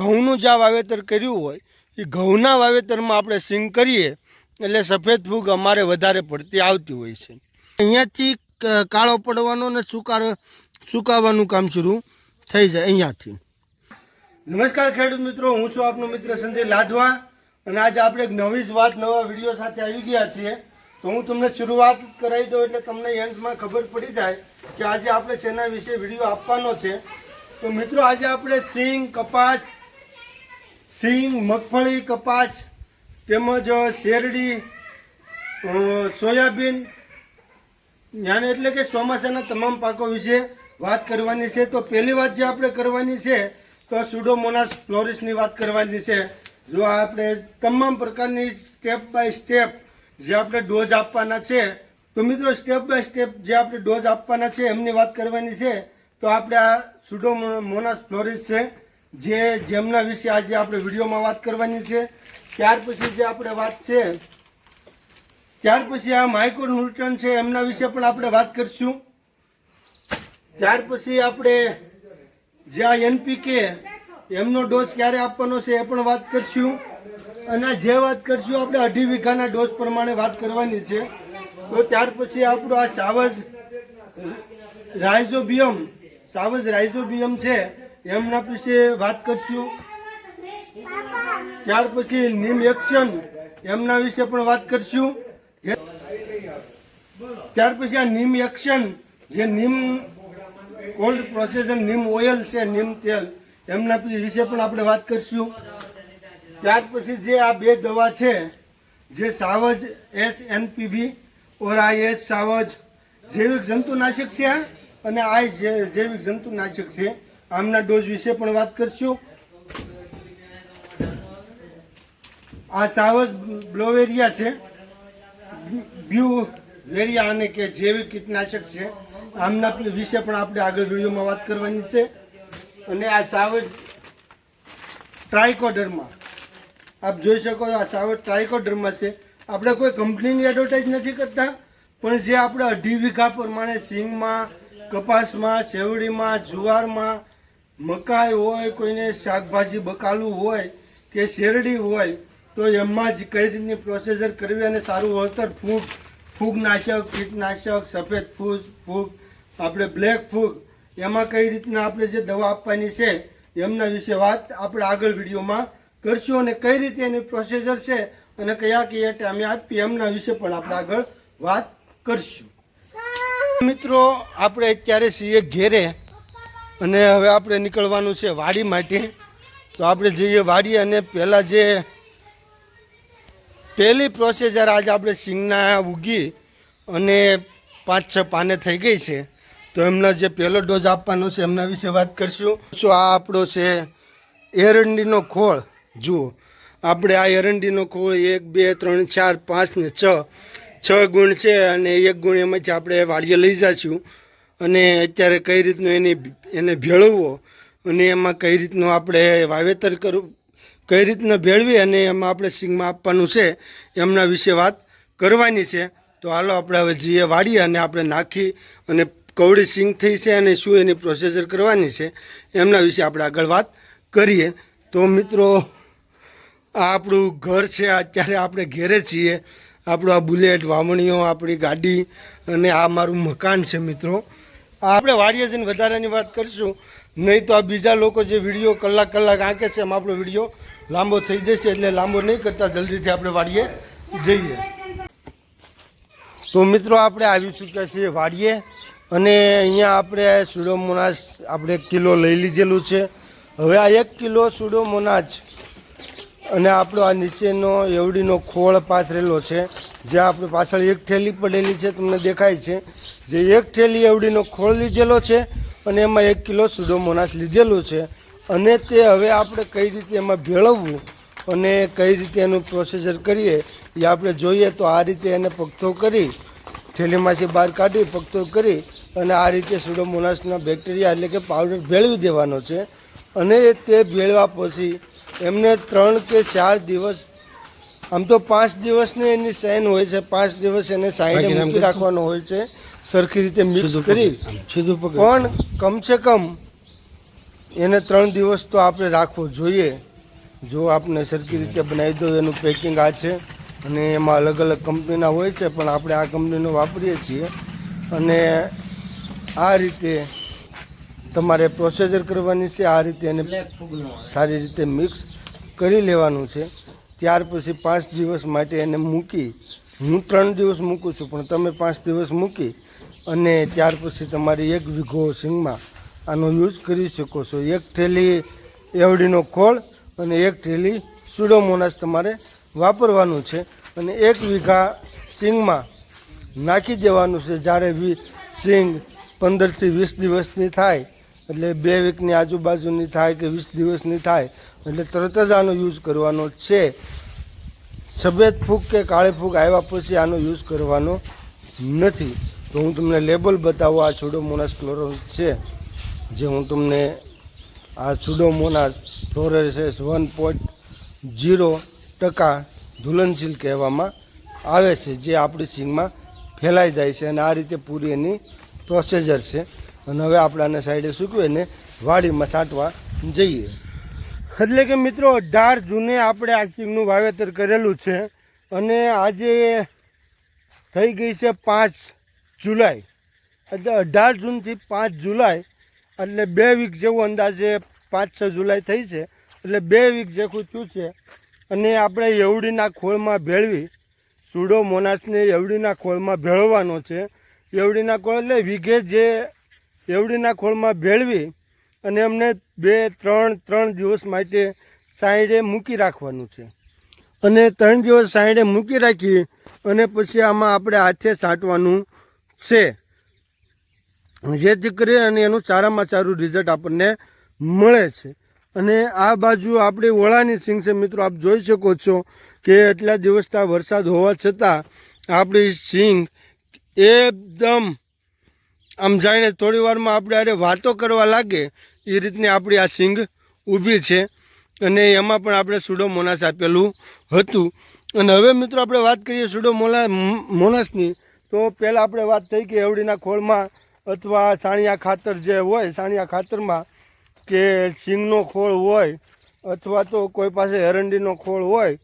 ઘઉંનું જ્યાં વાવેતર કર્યું હોય, એ ઘઉંના વાવેતરમાં આપણે સિંગ કરીએ, એટલે સફેદ ફૂગ અમારે વધારે પડતી આવતી હોય છે. અહીંયાથી કાળો પડવાનો અને સુકાર, સુકાવાનું કામ શરૂ થઈ જાય અહીંયાથી. નમસ્કાર ખેડૂત મિત્રો, હું છું આપનો મિત્ર સંજય લાધવા, અને આજે આપણે એક નવી જ વાત, નવા વીડિયો સાથે આવી ગયા છીએ. તો હું તમને શરૂઆત કરાવી દઉં એટલે તમને એન્ડમાં ખબર પડી જાય કે આજે આપણે શેના વિશે વીડિયો આપવાનો છે. તો મિત્રો, આજે આપણે સિંગ, કપાસ સિંગ, મગફળી, કપાસ તેમજ શેરડી સોયાબીન જ્ઞાન એટલે કે ચોમાસાના તમામ પાકો વિશે વાત કરવાની છે. તો પહેલી વાત જે આપણે કરવાની છે, તો સુડોમોનાસ ફ્લોરિસની વાત કરવાની છે. જો આપણે તમામ પ્રકારની સ્ટેપ બાય સ્ટેપ જે આપણે ડોઝ આપવાના છે, તો મિત્રો સ્ટેપ બાય સ્ટેપ જે આપણે ડોઝ આપવાના છે, એમની વાત કરવાની છે. તો આપણે આ સુડોમોનાસ ફ્લોરિસ છે જે જેમના વિશે આજે આપણે વિડીયોમાં વાત કરવાની છે, ત્યાર પછી જે આપણે વાત છે, ત્યાર પછી આ માઇક્રો ન્યુટન છે, એમના વિશે પણ આપણે વાત કરશું. ત્યાર પછી આપણે જે આ એનપીકે એમનો ડોઝ ક્યારે આપવાનો છે એ પણ વાત કરશું. અને જે વાત કરશું, આપણે અઢી વીઘાના ડોઝ પ્રમાણે વાત કરવાની છે. તો ત્યાર પછી આપણો આ સાવજ રાઇઝોબિયમ સાવજ રાઇઝોબિયમ છે એમના વિશે વાત કરશું. ત્યાર પછી નીમ એક્શન એમના વિશે પણ વાત કરશું. ત્યાર પછી આ નીમ એક્શન, જે neem cold processor, neem oil છે, નીમ તેલ, એમના વિશે પણ આપણે વાત કરશું. ત્યાર પછી જે આ બે દવા છે, જે સાવજ, એસ એનપીવી ઓર આ એસ સાવજ, જૈવિક જંતુનાશક છે, અને આ જૈવિક જંતુનાશક છે. આમના ડોઝ વિશે પણ વાત કરશું? આ સાવજ બ્લોવેરિયા છે. બ્યુ વેરિયા અને કે જૈવિક કીટનાશક છે. આમના વિશે પણ આપણે આગળ વિડીયોમાં વાત કરવાની છે. અને આ સાવજ ટ્રાયકોડરમાં. આપ જોઈ શકો આ સાવજ ટ્રાયકોડરમાં છે. આપણે કોઈ કંપનીની એડવર્ટાઇઝ નથી કરતા, પણ જે આપણે અઢી વીઘા પ્રમાણે સિંગમાં, કપાસમાં, સેવડીમાં, જુવારમાં મકાઈ હોય, કોઈને શાકભાજી બકાલું હોય કે શેરડી હોય, તો એમાં જ કઈ રીતની પ્રોસેસર કરવી અને સારું વળતર? ફૂગ, ફૂગનાશક, કીટનાશક, સફેદ ફૂગ ફૂગ, આપણે બ્લેક ફૂગ, એમાં કઈ રીતના આપણે જે દવા આપવાની છે, એમના વિશે વાત આપણે આગળ વિડીયોમાં કરશું અને કઈ રીતે એની પ્રોસેસર છે અને કયા કયા ટાઈમે આપીએ એમના વિશે પણ આપણે આગળ વાત કરશું. મિત્રો, આપણે અત્યારે છીએ ઘેરે. અને હવે આપણે નીકળવાનું છે વાડી માટે. તો આપણે જઈએ વાડી અને પહેલાં જે પહેલી પ્રોસેસર આજે આપણે સિંગના ઉગી અને પાંચ છ પાને થઈ ગઈ છે. તો એમના જે પહેલો ડોઝ આપવાનો છે એમના વિશે વાત કરીશું. શું આ આપણો છે એરંડીનો ખોળ. જુઓ. આપણે આ એરંડીનો ખોળ એક, બે, ત્રણ, ચાર, પાંચ ને છ. છ ગુણ છે અને એક ગુણ એમાંથી આપણે વાડીએ લઈ જઈશું અને અત્યારે કઈ રીતનું એની એને ભેળવવો અને એમાં કઈ રીતનું આપણે વાવેતર કરવું કઈ રીતના ભેળવી અને એમાં આપણે સિંગમાં આપવાનું છે, એમના વિશે વાત કરવાની છે. તો હાલો આપણે હવે જઈએ વાડીએ અને આપણે નાખી અને કવડી સિંગ થઈ છે અને શું એની પ્રોસેસર કરવાની છે, એમના વિશે આપણે આગળ વાત કરીએ. તો મિત્રો, આ આપણું ઘર છે, અત્યારે આપણે ઘેરે છીએ. આપણું આ બુલેટ વામણીઓ આપણી ગાડી અને આ મારું મકાન છે મિત્રો. આપણે વાડીએ જઈને વધારાની વાત કરીશું. નહીં તો આ બીજા લોકો જે વીડિયો કલાક કલાક આંકે છે એમ આપણો વીડિયો લાંબો થઈ જશે એટલે લાંબો નહીં કરતા જલ્દીથી આપણે વાડીએ જઈએ. તો મિત્રો આપણે આવી ચૂક્યા છીએ વાડીએ અને અહીંયા આપણે સુડોમોનાસ આપણે કિલો લઈ લીધેલું છે. હવે આ એક કિલો સુડોમોનાસ અને આપણો આ નીચેનો એવડીનો ખોળ પાથરેલો છે, જે આપણે પાછળ એક થેલી પડેલી છે, તમને દેખાય છે. જે એક થેલી એવડીનો ખોળ લીધેલો છે અને એમાં એક કિલો સુડોમોનાસ લીધેલું છે. અને તે હવે આપણે કઈ રીતે એમાં ભેળવવું અને કઈ રીતે એનું પ્રોસેસર કરીએ એ આપણે જોઈએ તો આ રીતે એને પગથો કરી થેલીમાંથી બહાર કાઢી પગથો કરી અને આ રીતે સુડોમોનાસના બેક્ટેરિયા એટલે કે પાવડર ભેળવી દેવાનો છે. અને તે ભેળવા પછી એમને ત્રણ કે ચાર દિવસ આમ તો પાંચ દિવસની એની સાઈન હોય છે પાંચ દિવસ એને સાઇન મૂકી રાખવાનો હોય છે સરખી રીતે મિક્સ કરી. પણ કમસે કમ એને ત્રણ દિવસ તો આપણે રાખવો જોઈએ. જો આપણે સરખી રીતે બનાવી દો એનું પેકિંગ આ છે અને એમાં અલગ અલગ કંપનીના હોય છે પણ આપણે આ કંપનીનો વાપરીએ છીએ. અને આ રીતે તમારે પ્રોસેજર કરવાની છે આ રીતે એને સારી રીતે મિક્સ કરી લેવાનું છે. ત્યાર પછી પાંચ દિવસ માટે એને મૂકી હું ત્રણ દિવસ મૂકું છું પણ તમે પાંચ દિવસ મૂકી અને ત્યાર પછી તમારી એક વીઘો સિંગમાં આનો યુઝ કરી શકો છો. એક થેલી એવડીનો ખોળ અને એક થેલી સુડોમોનાસ તમારે વાપરવાનું છે. અને એક વીઘા સિંગમાં નાખી દેવાનું છે. જ્યારે વી સિંગ પંદરથી વીસ દિવસની થાય એટલે બે વીકની આજુબાજુની થાય કે વીસ દિવસની થાય, એટલે તરત જ આનો યુઝ કરવાનો છે. સફેદ ફૂગ કે કાળી ફૂગ આવ્યા પછી આનો યુઝ કરવાનો નથી. તો હું તમને લેબલ બતાવું, આ છુડોમોનાસ ક્લોરો છે, જે હું તમને આ Pseudomonas fluorescens one point zero ટકા ધુલનશીલ કહેવામાં આવે છે, જે આપણી સિંગમાં ફેલાઈ જાય છે અને આ રીતે પૂરી એની પ્રોસેજર છે. અને હવે આપણાને સાઈડે સૂકવીને વાડીમાં છાંટવા જઈએ. એટલે કે મિત્રો, અઢાર જૂને આપણે આ સિંગનું વાવેતર કરેલું છે અને આજે થઈ ગઈ છે પાંચ જુલાઈ. એટલે અઢાર જૂનથી પાંચ જુલાઈ, એટલે બે વીક જેવું અંદાજે પાંચ છ જુલાઈ થઈ છે. એટલે બે વીક જેવું થયું છે અને આપણે એવડીના ખોળમાં ભેળવી, સુડો મોનાસને એવડીના ખોળમાં ભેળવવાનો છે. એવડીના ખોળ એટલે વીઘે જે એવડીના ખોળમાં ભેળવી અને અમને બે, ત્રણ ત્રણ દિવસ માટે સાઈડે મૂકી રાખવાનું છે. અને ત્રણ દિવસ સાઈડે મૂકી રાખી અને પછી આમાં આપણે હાથે છાંટવાનું છે. જેથી કરી અને એનું સારામાં સારું રિઝલ્ટ આપણને મળે છે. અને આ બાજુ આપણી ઓળાની સિંગ છે. મિત્રો, આપ જોઈ શકો છો કે એટલા દિવસના વરસાદ હોવા છતાં આપણી સિંગ એકદમ આમ જાણે થોડી વારમાં આપણે અરે વાતો કરવા લાગે એ રીતની આપણી આ સિંગ ઊભી છે. અને એમાં પણ આપણે સુડો મોનાસ આપેલું હતું. અને હવે મિત્રો આપણે વાત કરીએ સુડો મોલા મોનાસની, તો પહેલાં આપણે વાત થઈ કે એવડીના ખોળમાં અથવા સાણિયા ખાતર જે હોય, સાણિયા ખાતરમાં કે સિંગનો ખોળ હોય, અથવા તો કોઈ પાસે એરંડીનો ખોળ હોય,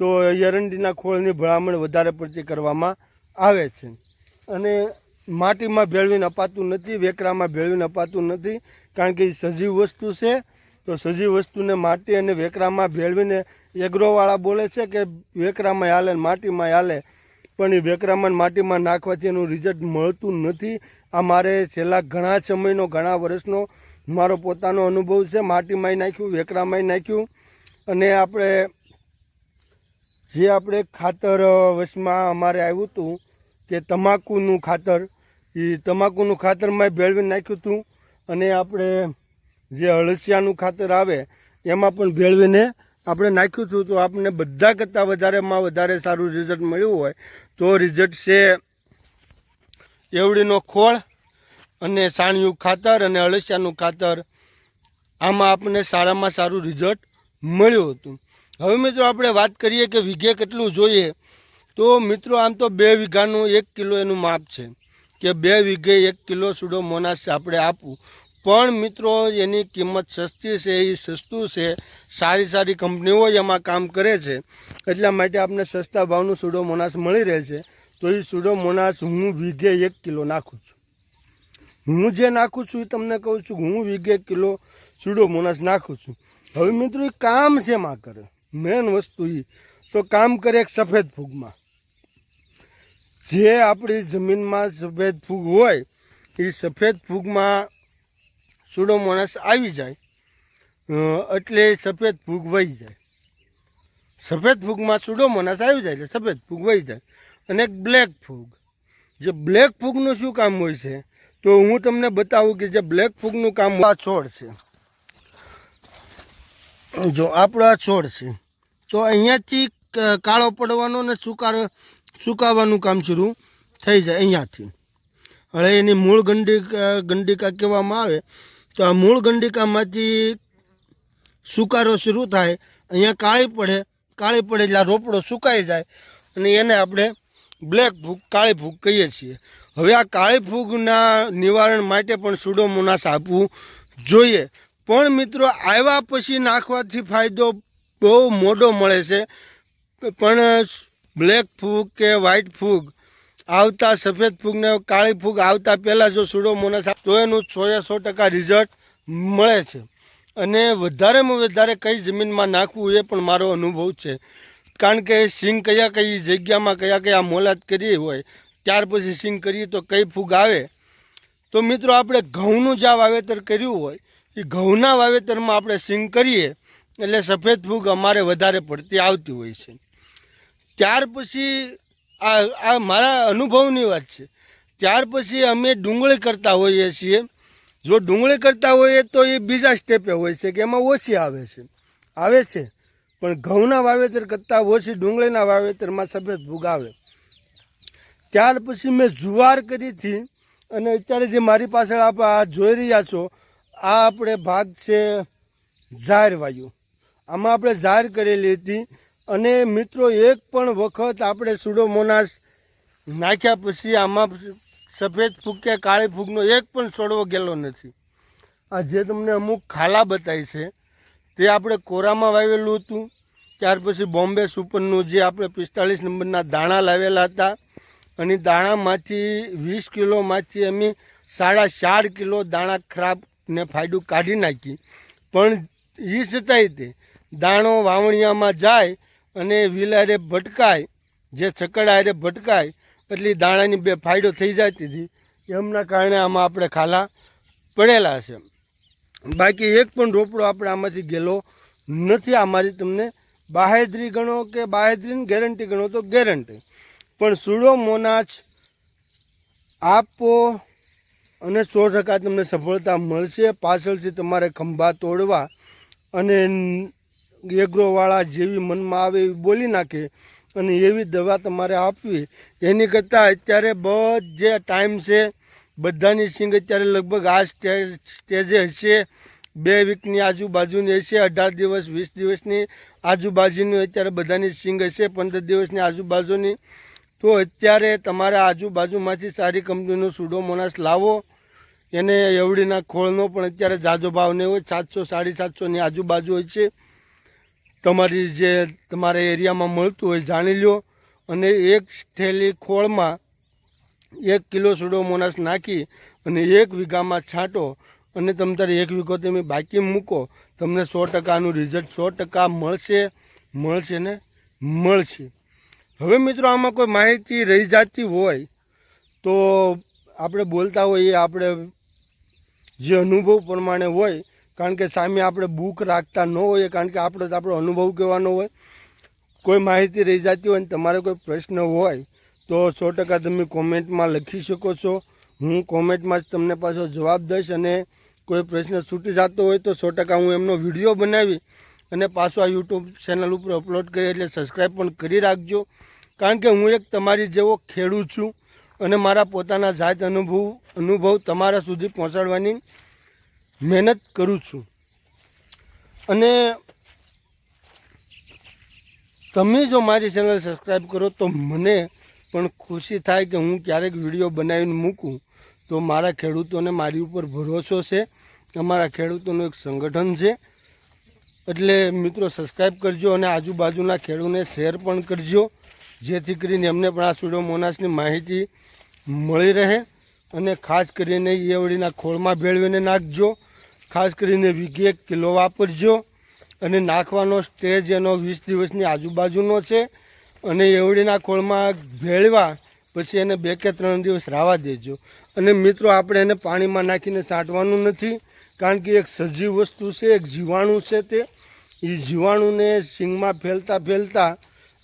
તો એરંડીના ખોળની ભલામણ વધારે પડતી કરવામાં આવે છે. અને માટીમાં ભેળવીને અપાતું નથી, વેકરામાં ભેળવીને અપાતું નથી, કારણ કે એ સજીવ વસ્તુ છે. તો સજીવ વસ્તુને માટી અને વેકરામાં ભેળવીને એગ્રોવાળા બોલે છે કે વેકરામાં હાલે માટીમાં હાલે. પણ એ વેકરામાં માટીમાં નાખવાથી એનું રિઝલ્ટ મળતું નથી. આ મારે છેલ્લા ઘણા સમયનો, ઘણા વર્ષનો મારો પોતાનો અનુભવ છે. માટીમાંય નાખ્યું, વેકરામાંય નાખ્યું. અને આપણે જે આપણે ખાતર વશમાં અમારે આવ્યું હતું કે તમાકુનું ખાતર એ તમાકુનું ખાતરમાં ભેળવી નાખ્યું હતું. અને આપણે જે અળસિયાનું ખાતર આવે, એમાં પણ ભેળવીને આપણે નાખ્યું હતું. તો આપણને બધા કરતાં વધારેમાં વધારે સારું રિઝલ્ટ મળ્યું હોય. તો રિઝલ્ટ છે એવડીનો ખોળ અને સાણિયું ખાતર અને અળસિયાનું ખાતર. આમાં આપણને સારામાં સારું રિઝલ્ટ મળ્યું હતું. હવે મિત્રો આપણે વાત કરીએ કે વીઘે કેટલું જોઈએ? તો મિત્રો આમ તો બે વીઘાનું એક કિલો એનું માપ છે. કે બે વીઘે એક કિલો સુડો મોનાસ આપણે આપવું. પણ મિત્રો, એની કિંમત સસ્તી છે, એ સસ્તું છે. સારી સારી કંપનીઓ એમાં કામ કરે છે. એટલા માટે આપણે સસ્તા ભાવનું સુડો મોનાસ મળી રહે છે. તો એ સુડો મોનાસ હું વીઘે એક કિલો નાખું છું. હું જે નાખું છું એ તમને કહું છું હું વીઘે કિલો સુડો મોનાસ નાખું છું. હવે મિત્રો, એ કામ શેમાં કરે? મેન વસ્તુ એ તો કામ કરે એક સફેદ ફૂગમાં. જે આપણી જમીનમાં સફેદ ફૂગ હોય, એ સફેદ ફૂગમાં સુડોમોનસ આવી જાય એટલે સફેદ ફૂગ વહી જાય. સફેદ ફૂગમાં સુડોમોનસ આવી જાય એટલે સફેદ ફૂગ વહી જાય. અને બ્લેક ફૂગ. જે બ્લેક ફૂગનું શું કામ હોય છે? તો હું તમને બતાવું કે જે બ્લેક ફૂગનું કામ આ છોડ છે. જો આપણો આ છોડ છે. તો અહીંયાથી કાળો પડવાનો ને સુકાર સુકાવાનું કામ શરૂ થઈ જાય અહીંયાથી. હવે એની મૂળ ગંડિકા ગંડિકા કહેવામાં આવે તો આ મૂળ ગંડિકામાંથી સુકારો શરૂ થાય, અહીંયા કાળી પડે કાળી પડે એટલે રોપડો સુકાઈ જાય અને એને આપણે બ્લેક ભૂગ, કાળી ભૂગ કહીએ છીએ. હવે આ કાળી ફૂગના નિવારણ માટે પણ સુડોમોનાસ આપવું જોઈએ. પણ મિત્રો, આવ્યા પછી નાખવાથી ફાયદો બહુ મોટો મળે છે. પણ બ્લેક ફૂગ કે વ્હાઇટ ફૂગ? આવતા સફેદ ફૂગ ને કાળી ફૂગ આવતા પહેલાં જો સુડોમોનાસ તો એનું સોએ સો ટકા રિઝલ્ટ મળે છે. અને વધારેમાં વધારે કઈ જમીનમાં નાખવું એ પણ મારો અનુભવ છે. કારણ કે સિંગ કયા કઈ જગ્યામાં કયા કયા મોલાત કરી હોય, ત્યાર પછી સિંગ કરીએ તો કઈ ફૂગ આવે? તો મિત્રો આપણે ઘઉંનું જ્યાં વાવેતર કર્યું હોય, એ ઘઉંના વાવેતરમાં આપણે સિંગ કરીએ, એટલે સફેદ ફૂગ અમારે વધારે પડતી આવતી હોય છે. ત્યાર પછી આ આ મારા અનુભવની વાત છે. ત્યાર પછી અમે ડુંગળી કરતા હોઈએ છીએ. જો ડુંગળી કરતા હોઈએ તો એ બીજા સ્ટેપે હોય છે કે એમાં ઓછી આવે છે. આવે છે. પણ ઘઉંના વાવેતર કરતાં ઓછી, ડુંગળીના વાવેતરમાં સફેદ ભૂગ આવે. ત્યાર પછી મેં જુવાર કરી હતી અને અત્યારે જે મારી પાછળ આપ આ જોઈ રહ્યા છો, આ આપણે ભાગ છે ઝાર વાયુ. આમાં આપણે ઝાર કરેલી હતી. અને મિત્રો, એક પણ વખત આપણે સુડોમોનાસ નાખ્યા પછી આમાં સફેદ ફૂગ કે કાળી ફૂગનો એક પણ છોડવો ગયેલો નથી. આ જે તમને અમુક ખાલા બતાવી છે, તે આપણે કોરામાં વાવેલું હતું. ત્યાર પછી બોમ્બે સુપરનું જે આપણે પિસ્તાળીસ નંબરના દાણા લાવેલા હતા. અને દાણામાંથી વીસ કિલોમાંથી અમે સાડા ચાર કિલો દાણા ખરાબ ને ફાયદું કાઢી નાખી. પણ એ છતાંય તે દાણો વાવણિયામાં જાય અને વિલારે ભટકાય, જે છકડારે ભટકાય, એટલી દાણાની બે ફાયદો થઈ જતી હતી એમના કારણે આમાં આપણે ખાલા પડેલા છે. બાકી એક પણ રોપડો આપણે આમાંથી ગયેલો નથી. આ મારી તમને બાહેદરી ગણો કે બાહેદરીની ગેરંટી ગણો તો ગેરંટી. પણ સુડોમોનાચ આપો અને સો ટકા તમને સફળતા મળશે. પાછળથી તમારે ખંભા તોડવા અને એગ્રોવાળા જેવી મનમાં આવે એવી બોલી નાખે અને એવી દવા તમારે આપવી. એની કરતાં અત્યારે બધે ટાઈમ છે, બધાની સિંગ અત્યારે લગભગ આ સ્ટેજે હશે. બે વીકની આજુબાજુની હશે, અઢાર દિવસ, વીસ દિવસની આજુબાજુની અત્યારે બધાની સિંગ હશે, પંદર દિવસની આજુબાજુની. તો અત્યારે તમારા આજુબાજુમાંથી સારી કંપનીનો સુડોમોનાસ લાવો. એને એવડીના ખોળનો પણ અત્યારે જાજો ભાવ નહીં હોય સાતસો, સાડી સાતસોની આજુબાજુ હોય છે. તમારી જે તમારા એરિયામાં મળતું હોય જાણી લો અને એક થેલી ખોળમાં એક કિલો સુડોમોનાસ નાખી અને એક વીઘામાં છાંટો. અને તમે તારે એક વીઘો તમે બાકી મૂકો, તમને સો ટકાનું રિઝલ્ટ સો ટકા મળશે મળશે ને મળશે. હવે મિત્રો આમાં કોઈ માહિતી રહી જતી હોય તો આપણે બોલતા હોઈએ, આપણે જે અનુભવ પ્રમાણે હોય કારણ કે સામે આપણે બુક રાખતા ન હોઈએ, કારણ કે આપણે આપણો અનુભવ કહેવાનો હોય. કોઈ માહિતી રહી જતી હોય ને તમારે કોઈ પ્રશ્ન હોય, તો સો ટકા તમે કોમેન્ટમાં લખી શકો છો. હું કોમેન્ટમાં જ તમને પાછો જવાબ દઈશ અને કોઈ પ્રશ્ન છૂટી જતો હોય તો સો ટકા હું એમનો વીડિયો બનાવી અને પાછો આ યુટ્યુબ ચેનલ ઉપર અપલોડ કરી એટલે સબસ્ક્રાઈબ પણ કરી રાખજો. કારણ કે હું એક તમારી જેવો ખેડૂત છું અને મારા પોતાના જાત અનુભવ અનુભવ તમારા સુધી પહોંચાડવાની મહેનત કરું છું. અને તમે જો મારી ચેનલ સબસ્ક્રાઈબ કરો તો મને પણ ખુશી થાય કે હું ક્યારેક વીડિયો બનાવીને મૂકું. તો મારા ખેડૂતોને મારી ઉપર ભરોસો છે. અમારા ખેડૂતોનું એક સંગઠન છે. એટલે મિત્રો સબસ્ક્રાઈબ કરજો અને આજુબાજુના ખેડૂતને શેર પણ કરજો. જેથી કરીને એમને પણ આ સુડોમોનાસની માહિતી મળી રહે. અને ખાસ કરીને એવડીના ખોળમાં ભેળવીને નાખજો. ખાસ કરીને વીઘે એક કિલો વાપરજો. અને નાખવાનો સ્ટેજ એનો વીસ દિવસની આજુબાજુનો છે. અને એવડીના ખોળમાં ભેળવા પછી એને બે કે ત્રણ દિવસ રાવા દેજો. અને મિત્રો, આપણે એને પાણીમાં નાખીને છાંટવાનું નથી. કારણ કે એક સજીવ વસ્તુ છે, એક જીવાણું છે તે. એ જીવાણુને સિંગમાં ફેલતા ફેલતા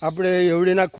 આપણે એવડીના